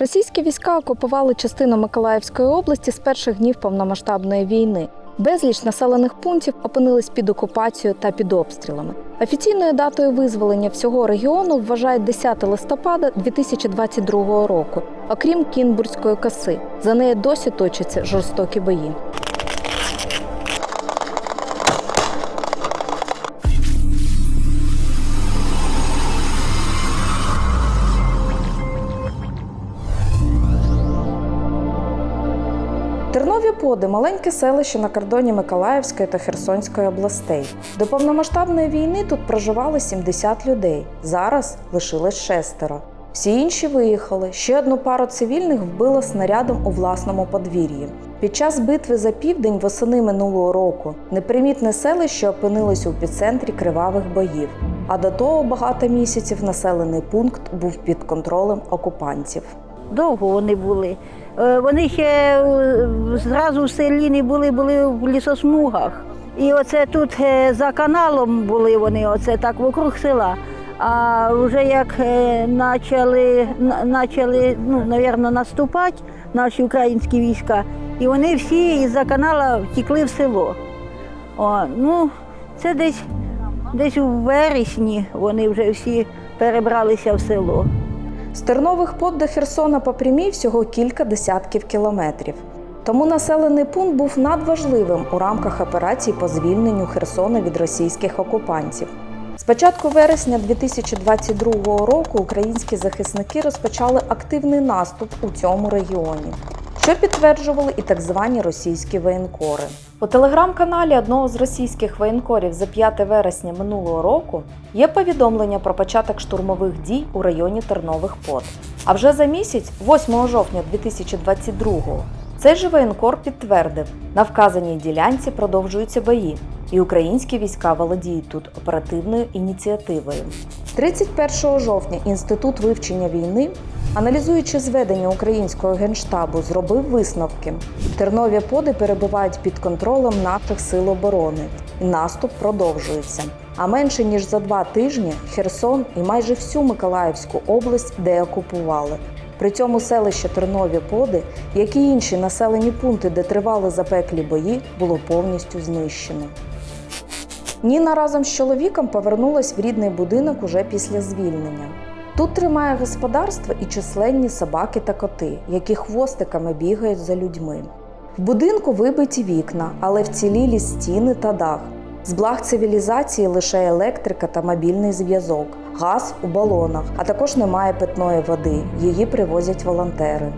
Російські війська окупували частину Миколаївської області з перших днів повномасштабної війни. Безліч населених пунктів опинились під окупацією та під обстрілами. Офіційною датою визволення всього регіону вважають 10 листопада 2022 року, окрім Кінбурзької коси. За нею досі точаться жорстокі бої. Тернові Поди маленьке селище на кордоні Миколаївської та Херсонської областей. До повномасштабної війни тут проживало 70 людей. Зараз лишилось шестеро. Всі інші виїхали. Ще одну пару цивільних вбило снарядом у власному подвір'ї. Під час битви за південь восени минулого року непримітне селище опинилось у підцентрі кривавих боїв. А до того багато місяців населений пункт був під контролем окупантів. Довго вони були. Е, Вони ще е, зразу в селі не були, були в лісосмугах. І оце тут е, за каналом були вони, оце так вокруг села. А вже як почали, почали ну, навірно, наступати наші українські війська, і вони всі із-за канала втекли в село. О, ну, це десь, десь у вересні вони вже всі перебралися в село. З Тернових под до Херсона по прямій всього кілька десятків кілометрів. Тому населений пункт був надважливим у рамках операції по звільненню Херсона від російських окупантів. З початку вересня 2022 року українські захисники розпочали активний наступ у цьому регіоні, що підтверджували і так звані російські воєнкори. У телеграм-каналі одного з російських воєнкорів за 5 вересня минулого року є повідомлення про початок штурмових дій у районі Тернових Под. А вже за місяць, 8 жовтня 2022-го, цей же воєнкор підтвердив, на вказаній ділянці продовжуються бої, і українські війська володіють тут оперативною ініціативою. 31 жовтня Інститут вивчення війни, аналізуючи зведення українського генштабу, зробив висновки. Тернові поди перебувають під контролем наших сил оборони, і наступ продовжується. А менше ніж за два тижні Херсон і майже всю Миколаївську область деокупували. При цьому селище Тернові Поди, як і інші населені пункти, де тривали запеклі бої, було повністю знищено. Ніна разом з чоловіком повернулась в рідний будинок уже після звільнення. Тут тримає господарство і численні собаки та коти, які хвостиками бігають за людьми. В будинку вибиті вікна, але вцілілі стіни та дах. З благ цивілізації лише електрика та мобільний зв'язок, газ у балонах, а також немає питної води. Її привозять волонтери.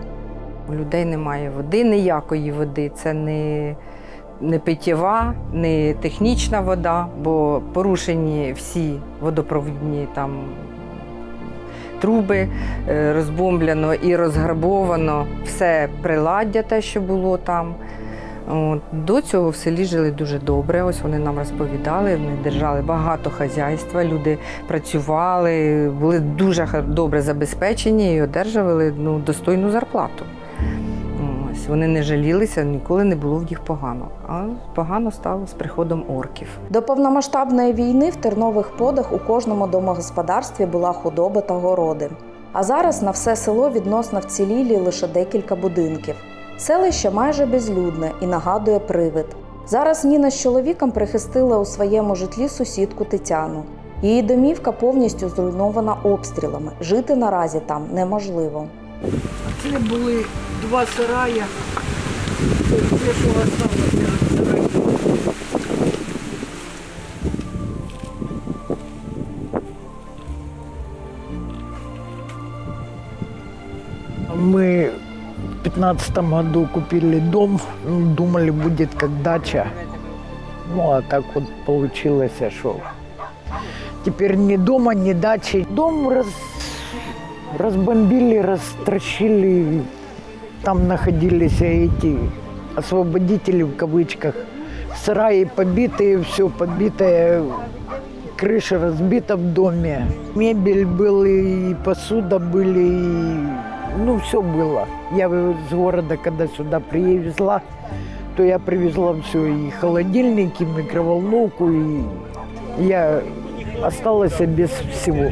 У людей немає води, ніякої води. Це не, не питєва, не технічна вода, бо порушені всі водопровідні там труби, е, розбомблено і розграбовано все приладдя, те, що було там. До цього в селі жили дуже добре. Ось вони нам розповідали. Вони держали багато хазяйства, люди працювали, були дуже добре забезпечені і одержували ну, достойну зарплату. Ось вони не жалілися, ніколи не було в них погано. А погано стало з приходом орків. До повномасштабної війни в тернових подах у кожному домогосподарстві була худоба та городи. А зараз на все село відносно вцілілі лише декілька будинків. Селище майже безлюдне і нагадує привид. Зараз Ніна з чоловіком прихистила у своєму житлі сусідку Тетяну. Її домівка повністю зруйнована обстрілами. Жити наразі там неможливо. Це були два сараї. Ми 2015 году купили дом, ну, думали, будет как дача. Ну, а так вот получилось, а что теперь ни дома, ни дачи. Дом раз... разбомбили, растращили. Там находились а эти освободители в кавычках. Сараи побитые, все побитое, крыша разбита в доме. Мебель была, и посуда были, и ну, все было. Я с города, когда сюда привезла, то я привезла все, и холодильник, и микроволновку, и я осталась без всего.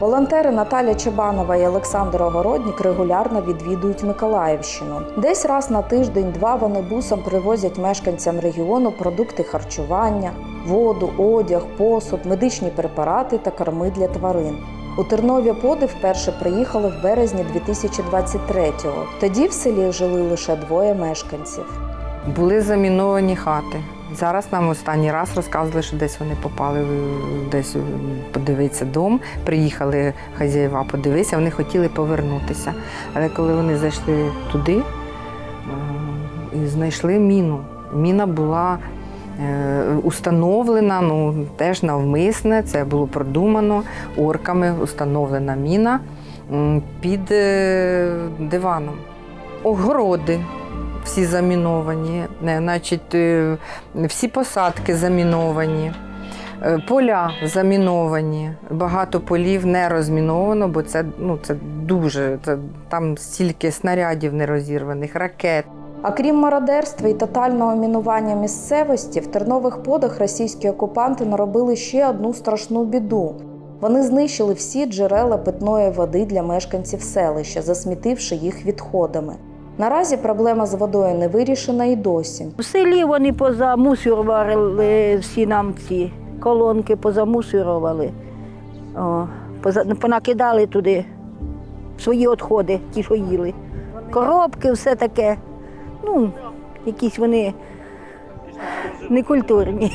Волонтери Наталя Чебанова і Олександр Огороднік регулярно відвідують Миколаївщину. Десь раз на тиждень-два вони бусом привозять мешканцям регіону продукти харчування, воду, одяг, посуд, медичні препарати та корми для тварин. У Тернові поди вперше приїхали в березні 2023-го. Тоді в селі жили лише двоє мешканців. Були заміновані хати. Зараз нам останній раз розказували, що десь вони попали десь подивитися дом. Приїхали хазяїва подивитися, вони хотіли повернутися. Але коли вони зайшли туди і знайшли міну. Міна була установлена, ну теж навмисне, це було продумано орками, установлена міна під е, диваном. Огороди всі заміновані, значить, е, всі посадки заміновані, е, поля заміновані. Багато полів не розміновано, бо це, ну, це дуже, це, там стільки снарядів нерозірваних, ракет. А крім мародерства і тотального мінування місцевості, в тернових подах російські окупанти наробили ще одну страшну біду. Вони знищили всі джерела питної води для мешканців селища, засмітивши їх відходами. Наразі проблема з водою не вирішена і досі. В селі вони позамусорували всі нам ці колонки, позамусорували. О, поза, понакидали туди свої відходи, ті, що їли. Коробки, все таке. Ну, якісь вони некультурні.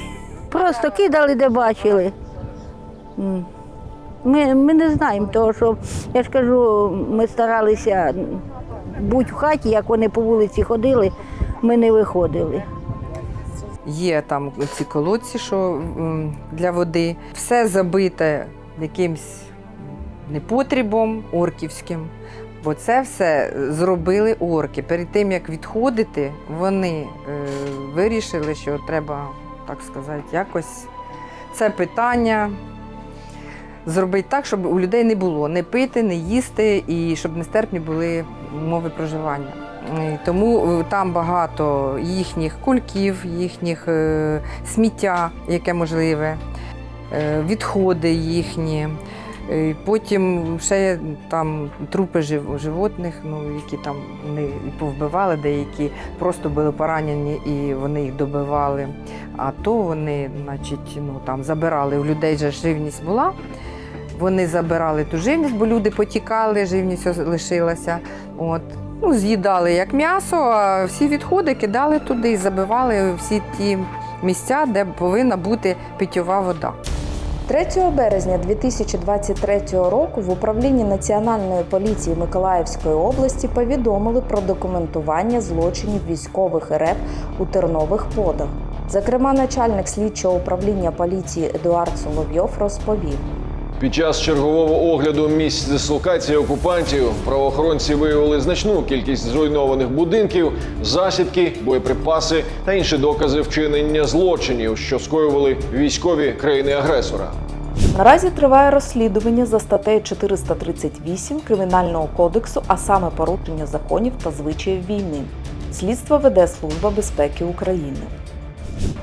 Просто кидали, де бачили. Ми, ми не знаємо того, що я ж кажу, ми старалися бути в хаті, як вони по вулиці ходили, ми не виходили. Є там ці колодці, що для води. Все забите якимсь непотрібом орківським. Бо це все зробили орки. Перед тим як відходити, вони е, вирішили, що треба, так сказати, якось це питання зробити так, щоб у людей не було не пити, не їсти і щоб нестерпні були умови проживання. І Тому е, там багато їхніх кульків, їхніх е, сміття, яке можливе, е, відходи їхні. Потім ще там трупи животних, ну, які там вони повбивали, деякі просто були поранені і вони їх добивали. А то вони, значить, ну, там, забирали. У людей же живність була. Вони забирали ту живність, бо люди потікали, живність лишилася. От. Ну, з'їдали як м'ясо, а всі відходи кидали туди і забивали всі ті місця, де повинна бути питьова вода. 3 березня 2023 року в управлінні Національної поліції Миколаївської області повідомили про документування злочинів військових РФ у тернових подах. Зокрема, начальник слідчого управління поліції Едуард Соловйов розповів. Під час чергового огляду місць дислокації окупантів правоохоронці виявили значну кількість зруйнованих будинків, засідки, боєприпаси та інші докази вчинення злочинів, що скоювали військові країни-агресора. Наразі триває розслідування за статтею 438 Кримінального кодексу, а саме порушення законів та звичаїв війни. Слідство веде Служба безпеки України.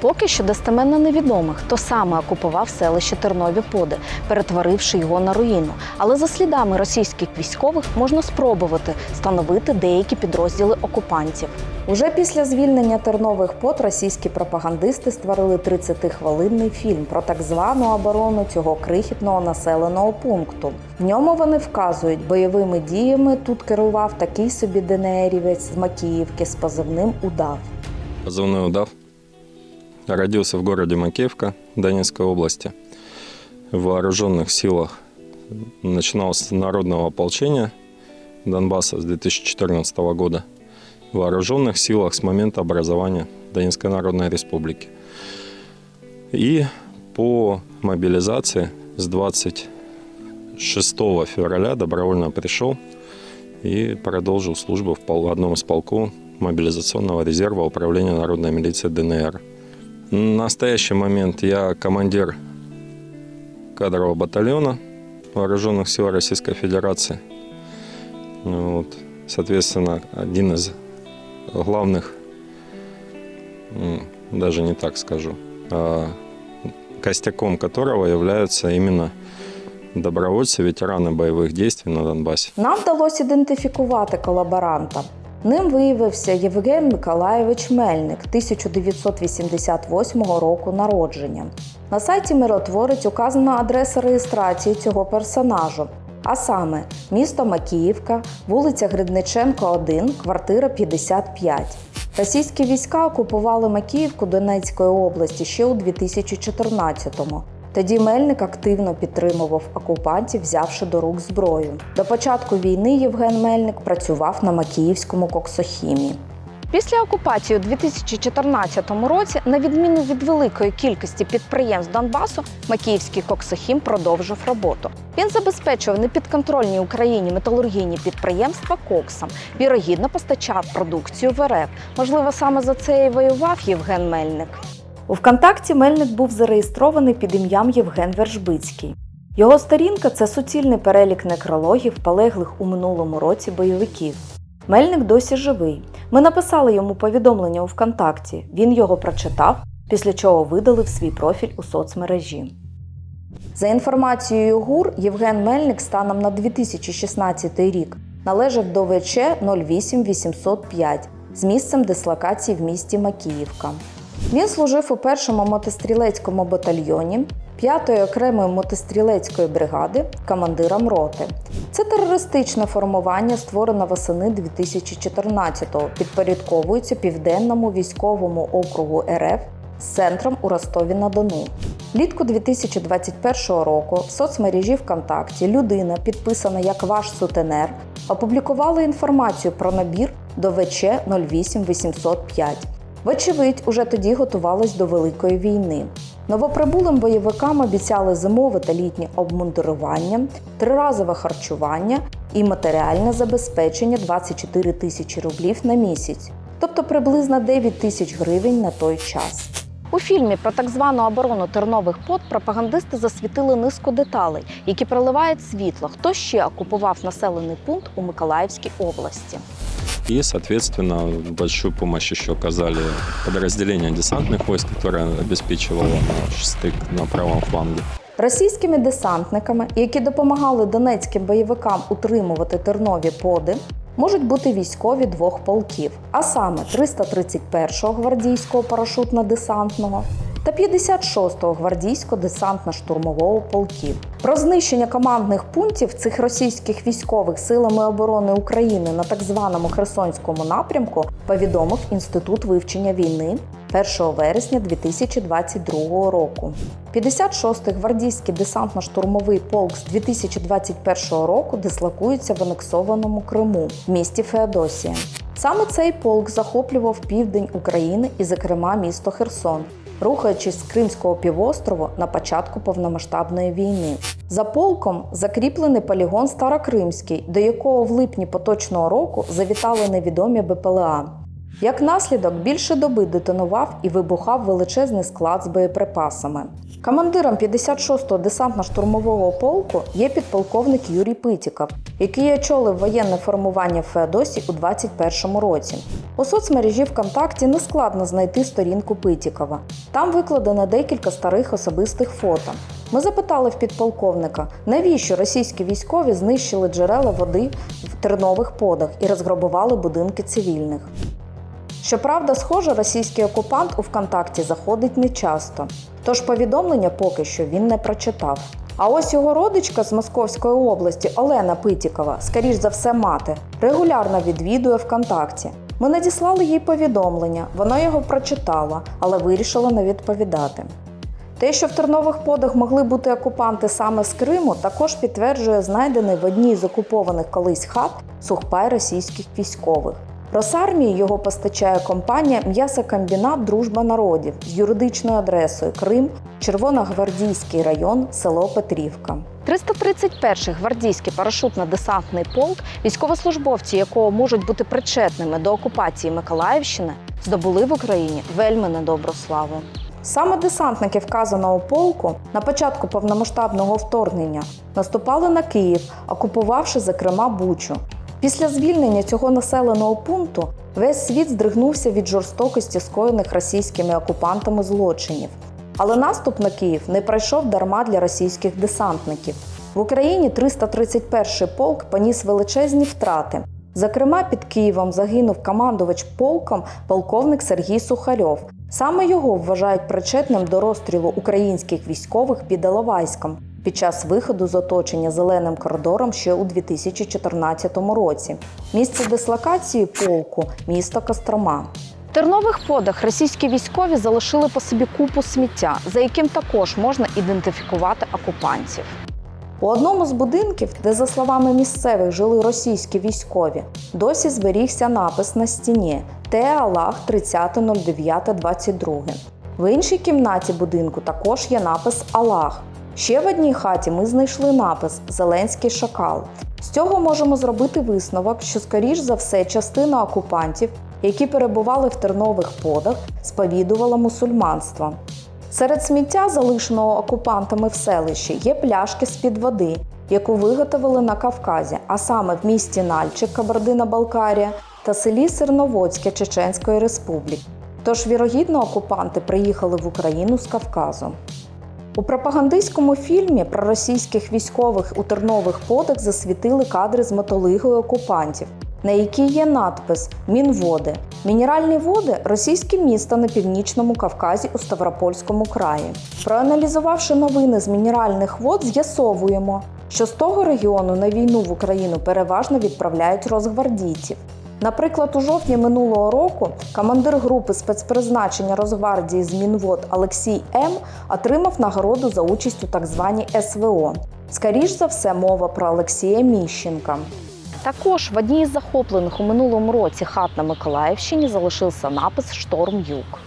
Поки що достеменно невідомо, хто саме окупував селище Тернові Поди, перетворивши його на руїну. Але за слідами російських військових можна спробувати встановити деякі підрозділи окупантів. Уже після звільнення Тернових Под російські пропагандисти створили 30-хвилинний фільм про так звану оборону цього крихітного населеного пункту. В ньому вони вказують, бойовими діями тут керував такий собі ДНРівець з Макіївки з позивним Удав. Позывной удав. Родился в городе Макеевка Донецкой области. В вооруженных силах начинал с народного ополчения Донбасса с 2014 года. В вооруженных силах с момента образования Донецкой Народной Республики. И по мобилизации с 26 февраля добровольно пришел и продолжил службу в одном из полков мобилизационного резерва Управления народной милиции ДНР. В настоящий момент я командир кадрового батальона Вооруженных сил Российской Федерации. Ну Вот. Соответственно, один из главных, м, даже не так скажу, а костяком которого являются именно добровольцы, ветераны боевых действий на Донбассе. Нам вдалося ідентифікувати колаборанта. Ним виявився Євген Миколаєвич Мельник 1988 року народження. На сайті Миротворець указана адреса реєстрації цього персонажу, а саме місто Макіївка, вулиця Гридниченко, 1, квартира 55. Російські війська окупували Макіївку Донецької області ще у 2014-му. Тоді Мельник активно підтримував окупантів, взявши до рук зброю. До початку війни Євген Мельник працював на Макіївському коксохімі. Після окупації у 2014 році, на відміну від великої кількості підприємств Донбасу, Макіївський коксохім продовжив роботу. Він забезпечував непідконтрольні Україні металургійні підприємства коксом, вірогідно постачав продукцію в РФ. Можливо, саме за це і воював Євген Мельник. У ВКонтакті Мельник був зареєстрований під ім'ям Євген Вержбицький. Його сторінка це суцільний перелік некрологів, полеглих у минулому році бойовиків. Мельник досі живий. Ми написали йому повідомлення у ВКонтакті. Він його прочитав, після чого видалив свій профіль у соцмережі. За інформацією ГУР, Євген Мельник станом на 2016 рік належав до ВЧ 08805 з місцем дислокації в місті Макіївка. Він служив у першому мотострілецькому батальйоні 5-ї окремої мотострілецької бригади командиром роти. Це терористичне формування, створене восени 2014-го, підпорядковується Південному військовому округу РФ з центром у Ростові-на-Дону. Влітку 2021 року в соцмережі ВКонтакті людина, підписана як ваш сутенер, опублікувала інформацію про набір до ВЧ 08805. Вочевидь, уже тоді готувалась до великої війни. Новоприбулим бойовикам обіцяли зимове та літнє обмундирування, триразове харчування і матеріальне забезпечення 24 тисячі рублів на місяць, тобто приблизно 9 тисяч гривень на той час. У фільмі про так звану оборону тернових под пропагандисти засвітили низку деталей, які проливають світло, хто ще окупував населений пункт у Миколаївській області. И, соответственно, большую помощь еще оказали подразделения десантных войск, которое обеспечивало наш стык на правом фланге. Російськими десантниками, які допомагали донецьким бойовикам утримувати тернові поди, можуть бути військові двох полків, а саме 331-го гвардійського парашутно-десантного та 56-го гвардійсько-десантно-штурмового полків. Про знищення командних пунктів цих російських військових силами оборони України на так званому Херсонському напрямку повідомив Інститут вивчення війни 1 вересня 2022 року. 56-й гвардійський десантно-штурмовий полк з 2021 року дислокується в анексованому Криму в місті Феодосія. Саме цей полк захоплював південь України і, зокрема, місто Херсон, рухаючись з Кримського півострову на початку повномасштабної війни. За полком закріплений полігон Старокримський, до якого в липні поточного року завітали невідомі БПЛА. Як наслідок, більше доби детонував і вибухав величезний склад з боєприпасами. Командиром 56-го десантно-штурмового полку є підполковник Юрій Питіков, який очолив воєнне формування в Феодосі у 2021 році. У соцмережі ВКонтакті не складно знайти сторінку Питікова. Там викладено декілька старих особистих фото. Ми запитали в підполковника, навіщо російські військові знищили джерела води в тернових подах і розграбували будинки цивільних. Щоправда, схоже, російський окупант у ВКонтакті заходить нечасто, тож повідомлення поки що він не прочитав. А ось його родичка з Московської області Олена Питікова, скоріш за все, мати, регулярно відвідує ВКонтакті. Ми надіслали їй повідомлення, вона його прочитала, але вирішила не відповідати. Те, що в тернових подах могли бути окупанти саме з Криму, також підтверджує знайдений в одній з окупованих колись хат сухпай російських військових. Росармії його постачає компанія М'ясокомбінат Дружба народів з юридичною адресою Крим, Червоногвардійський район, село Петрівка. 331-й гвардійський парашутно-десантний полк, військовослужбовці якого можуть бути причетними до окупації Миколаївщини, здобули в Україні вельми недобру славу. Саме десантники вказаного полку на початку повномасштабного вторгнення наступали на Київ, окупувавши, зокрема, Бучу. Після звільнення цього населеного пункту весь світ здригнувся від жорстокості скоєних російськими окупантами злочинів. Але наступ на Київ не пройшов дарма для російських десантників. В Україні 331-й полк поніс величезні втрати. Зокрема, під Києвом загинув командувач полком полковник Сергій Сухарьов. Саме його вважають причетним до розстрілу українських військових під Іловайськом під час виходу з оточення зеленим коридором ще у 2014 році. Місце дислокації полку місто Кострома. В тернових подах російські військові залишили по собі купу сміття, за яким також можна ідентифікувати окупантів. У одному з будинків, де, за словами місцевих, жили російські військові, досі зберігся напис на стіні Те Аллах 30.09.22. В іншій кімнаті будинку також є напис Аллах. Ще в одній хаті ми знайшли напис Зеленський шакал. З цього можемо зробити висновок, що, скоріш за все, частина окупантів, які перебували в тернових подах, сповідувала мусульманство. Серед сміття, залишеного окупантами в селищі, є пляшки з-під води, яку виготовили на Кавказі, а саме в місті Нальчик, Кабардино-Балкарія та селі Сирноводське Чеченської Республіки. Тож, вірогідно, окупанти приїхали в Україну з Кавказу. У пропагандистському фільмі про російських військових у тернових подах засвітили кадри з мотолигою окупантів, на якій є надпис Мінводи. Мінеральні води російське місто на північному Кавказі у Ставропольському краї. Проаналізувавши новини з мінеральних вод, з'ясовуємо, що з того регіону на війну в Україну переважно відправляють розгвардійців. Наприклад, у жовтні минулого року командир групи спецпризначення Росгвардії з Мінвод Олексій М отримав нагороду за участь у так званій СВО. Скоріш за все, мова про Олексія Міщенка. Також в одній із захоплених у минулому році хат на Миколаївщині залишився напис Шторм Юг.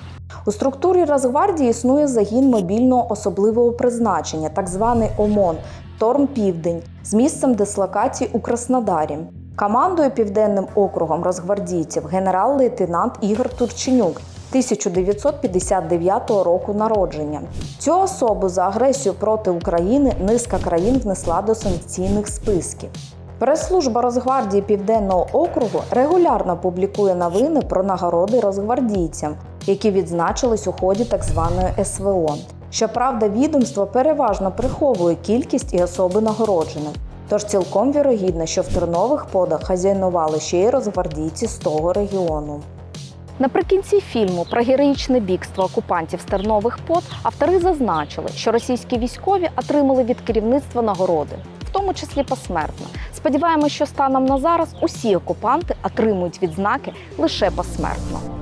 У структурі Росгвардії існує загін мобільного особливого призначення, так званий ОМОН Шторм Південь з місцем дислокації у Краснодарі. Командує південним округом розгвардійців генерал-лейтенант Ігор Турченюк 1959 року народження. Цю особу за агресію проти України низка країн внесла до санкційних списків. Прес-служба Росгвардії Південного округу регулярно публікує новини про нагороди розгвардійцям, які відзначились у ході так званої СВО. Щоправда, відомство переважно приховує кількість і особи нагороджених. Тож цілком вірогідно, що в тернових подах хазяйнували ще й розгвардійці з того регіону. Наприкінці фільму про героїчне бігство окупантів з тернових под автори зазначили, що російські військові отримали від керівництва нагороди, в тому числі посмертно. Сподіваємось, що станом на зараз усі окупанти отримують відзнаки лише посмертно.